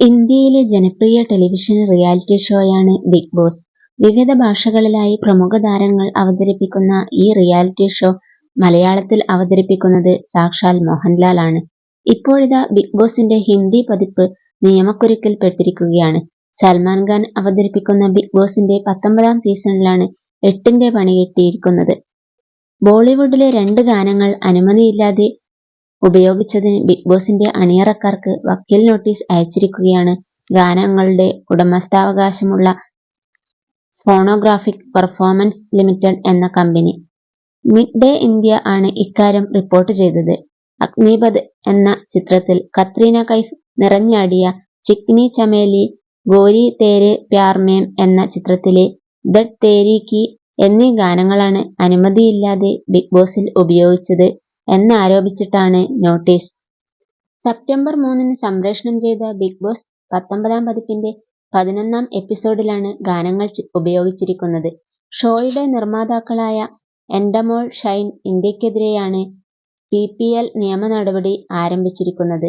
ഇന്ത്യയിലെ ജനപ്രിയ television reality ഷോയാണ് ബിഗ് ബോസ്. വിവിധ ഭാഷകളിലായി പ്രമുഖ താരങ്ങൾ അവതരിപ്പിക്കുന്ന ഈ റിയാലിറ്റി ഷോ മലയാളത്തിൽ അവതരിപ്പിക്കുന്നത് സാക്ഷാൽ മോഹൻലാൽ ആണ്. ഇപ്പോഴിതാ ബിഗ് ബോസിന്റെ ഹിന്ദി പതിപ്പ് നിയമക്കുരുക്കിൽ പെട്ടിരിക്കുകയാണ്. സൽമാൻ ഖാൻ അവതരിപ്പിക്കുന്ന ബിഗ് ബോസിന്റെ പത്തൊമ്പതാം സീസണിലാണ് എട്ടിന്റെ പണി കിട്ടിയിരിക്കുന്നത് ബോളിവുഡിലെ രണ്ട് ഗാനങ്ങൾ അനുമതിയില്ലാതെ ഉപയോഗിച്ചതിന് ബിഗ് ബോസിന്റെ അണിയറക്കാർക്ക് വക്കീൽ നോട്ടീസ് അയച്ചിരിക്കുകയാണ് ഗാനങ്ങളുടെ ഉടമസ്ഥാവകാശമുള്ള ഫോണോഗ്രാഫിക് പെർഫോമൻസ് ലിമിറ്റഡ് എന്ന കമ്പനി. മിഡ് ഡേ ഇന്ത്യ ആണ് ഇക്കാര്യം റിപ്പോർട്ട് ചെയ്തത്. അഗ്നിപഥ് എന്ന ചിത്രത്തിൽ കത്രീന കൈഫ് നിറഞ്ഞാടിയ ചിക്നി ചമേലി, ഗോരി തേരെ പ്യാർ മേം എന്ന ചിത്രത്തിലെ ധഡ് തേരി കി എന്നീ ഗാനങ്ങളാണ് അനുമതിയില്ലാതെ ബിഗ് ബോസിൽ ഉപയോഗിച്ചത് എന്നാരോപിച്ചിട്ടാണ് നോട്ടീസ്. സെപ്റ്റംബർ മൂന്നിന് സംപ്രേഷണം ചെയ്ത ബിഗ് ബോസ് പത്തൊമ്പതാം പതിപ്പിന്റെ പതിനൊന്നാം എപ്പിസോഡിലാണ് ഗാനങ്ങൾ ഉപയോഗിച്ചിരിക്കുന്നത്. ഷോയുടെ നിർമ്മാതാക്കളായ എൻഡമോൾ ഷൈൻ ഇന്ത്യക്കെതിരെയാണ് പി പി എൽ നിയമ നടപടി ആരംഭിച്ചിരിക്കുന്നത്.